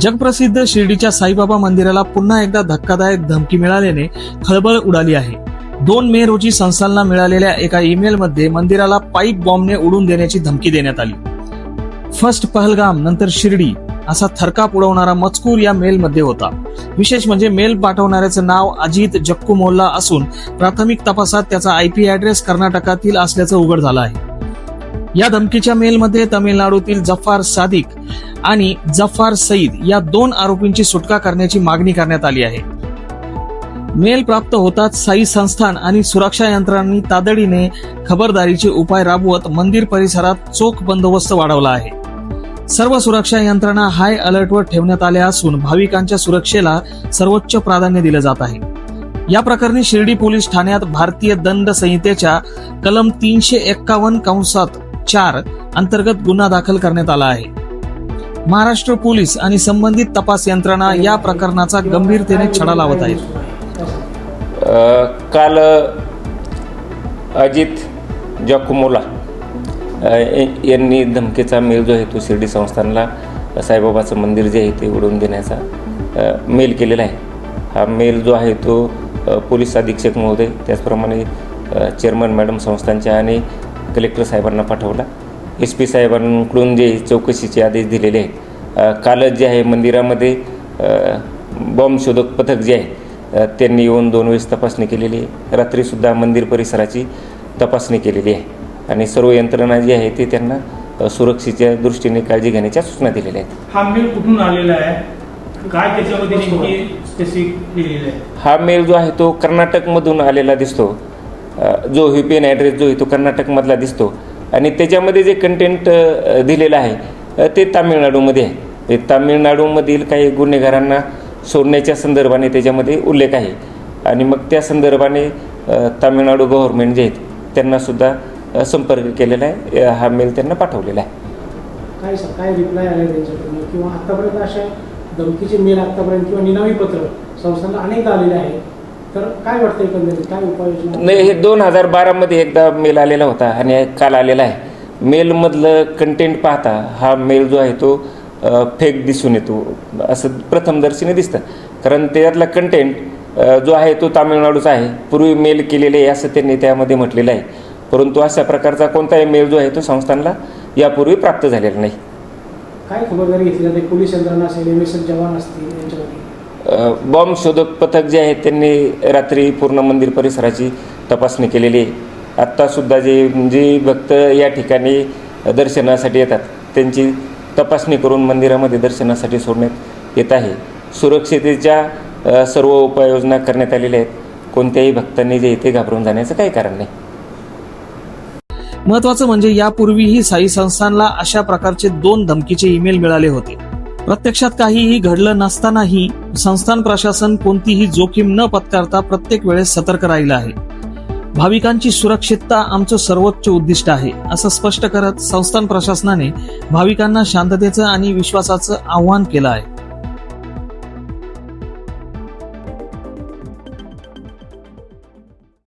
जगप्रसिद्ध शिर्डीच्या साईबाबा मंदिराला पुन्हा एकदा धक्कादायक धमकी मिळाल्याने खळबळ उडाली आहे. दोन मे रोजी संस्थांना मिळालेल्या एका ईमेलमध्ये मंदिराला पाईप बॉम्बने उडून देण्याची धमकी देण्यात आली. फर्स्ट पहलगाम नंतर शिर्डी असा थरकाप उडवणारा मजकूर या मेलमध्ये होता. विशेष म्हणजे मेल पाठवणाऱ्याचं नाव अजित जक्कू मोल्ला असून प्राथमिक तपासात त्याचा आयपी ऍड्रेस कर्नाटकातील असल्याचं उघड झालं आहे. या धमकीच्या मेलमध्ये तामिळनाडूतील जफार सादिक आणि जफार सईद या दोन आरोपींची सुटका करण्याची मागणी करण्यात आली आहे. मेल प्राप्त होताच साई संस्थान आणि सुरक्षा यंत्रणांनी तातडीने खबरदारीचे उपाय राबवत मंदिर परिसरात चोख बंदोबस्त वाढवला आहे. सर्व सुरक्षा यंत्रणा हाय अलर्टवर ठेवण्यात आल्या असून भाविकांच्या सुरक्षेला सर्वोच्च प्राधान्य दिलं जात आहे. या प्रकरणी शिर्डी पोलीस ठाण्यात भारतीय दंड संहितेच्या कलम तीनशे एक्कावन्न कंसात चार अंतर्गत गुन्हा दाखल करण्यात आला आहे. महाराष्ट्र पोलीस आणि संबंधित तपास यंत्रणा या प्रकरणाचा गंभीरतेने छडा लावत आहेत. काल अजित जकुमोला यांनी धमकीचा मेल जो आहे तो शिर्डी संस्थानला साईबाबाचं मंदिर जे आहे ते उडवून देण्याचा मेल केलेला आहे. हा मेल जो आहे तो पोलीस अधीक्षक महोदय त्याचप्रमाणे चेअरमन मॅडम संस्थांच्या आणि कलेक्टर साहेबांना पाठवला. एस पी साहेबांकडून जे चौकशीचे आदेश दिलेले आहेत अ, कालच जे आहे मंदिरामध्ये अ, बॉम्ब शोधक पथक जे आहे त्यांनी येऊन दोन वेळेस तपासणी केलेली आहे. रात्रीसुद्धा मंदिर परिसराची तपासणी केलेली आहे. आणि सर्व यंत्रणा जी आहे ते त्यांना सुरक्षेच्या दृष्टीने काळजी घेण्याच्या सूचना दिलेल्या आहेत. हा मेल कुठून आलेला आहे? काय त्याच्यामध्ये आहे? हा मेल जो आहे तो कर्नाटकमधून आलेला दिसतो. जो व्ही ॲड्रेस जो आहे तो कर्नाटकमधला दिसतो. आणि त्याच्यामध्ये जे कंटेंट दिलेलं आहे ते तामिळनाडूमध्ये आहे. ते तामिळनाडूमधील काही गुन्हेगारांना सोडण्याच्या संदर्भाने त्याच्यामध्ये उल्लेख आहे. आणि मग त्या संदर्भाने तामिळनाडू गव्हर्नमेंट जे आहेत त्यांनासुद्धा संपर्क केलेला आहे. हा मेल त्यांना पाठवलेला आहे. काय सर काय रिप्लाय आले त्यांच्याकडून? किंवा आतापर्यंत अशा धमकीचे मेल आतापर्यंत किंवा निनावी पत्र संस्थांना अनेकदा आलेले आहे तर काय वाटतं एकंदरीत? काय उपाययोजना? नाही हे दोन हजार बारामध्ये एकदा मेल आलेला होता आणि काल आलेला आहे. मेलमधलं कंटेंट पाहता हा मेल जो आहे तो फेक दिसून येतो. असं प्रथमदर्शीने दिसतं. कारण त्याच्यातला कंटेंट जो आहे तो तामिळनाडूचा आहे. पूर्वी मेल केलेले आहे असं त्यांनी त्यामध्ये म्हटलेलं आहे. परंतु अशा प्रकारचा कोणताही मेल जो आहे तो संस्थांना यापूर्वी प्राप्त झालेला नाही. काय खबरदारी घेतली जाते? पोलीस यंत्रणा असेल एम एस एफ जवान असतील बॉम्ब शोधक पथक जे आहे त्यांनी रात्री पूर्ण मंदिर परिसराची तपासणी केलेली आहे. आत्तासुद्धा जे जे भक्त या ठिकाणी दर्शनासाठी येतात त्यांची तपासणी करून मंदिरामध्ये दर्शनासाठी सोडण्यात येत आहे. सुरक्षितेच्या सर्व उपाययोजना करण्यात आलेल्या आहेत. कोणत्याही भक्तांनी जे इथे घाबरून जाण्याचं काही कारण नाही. महत्वाचं म्हणजे यापूर्वीही साई संस्थानला अशा प्रकारचे दोन धमकीचे ईमेल मिळाले होते. प्रत्यक्षात काहीही घडलं नसतानाही संस्थान प्रशासन कोणतीही जोखीम न पत्करता प्रत्येक वेळेस सतर्क राहिलं आहे. भाविकांची सुरक्षितता आमचं सर्वोच्च उद्दिष्ट आहे असं स्पष्ट करत संस्थान प्रशासनाने भाविकांना शांततेचं आणि विश्वासाचं आव्हान केलं आहे.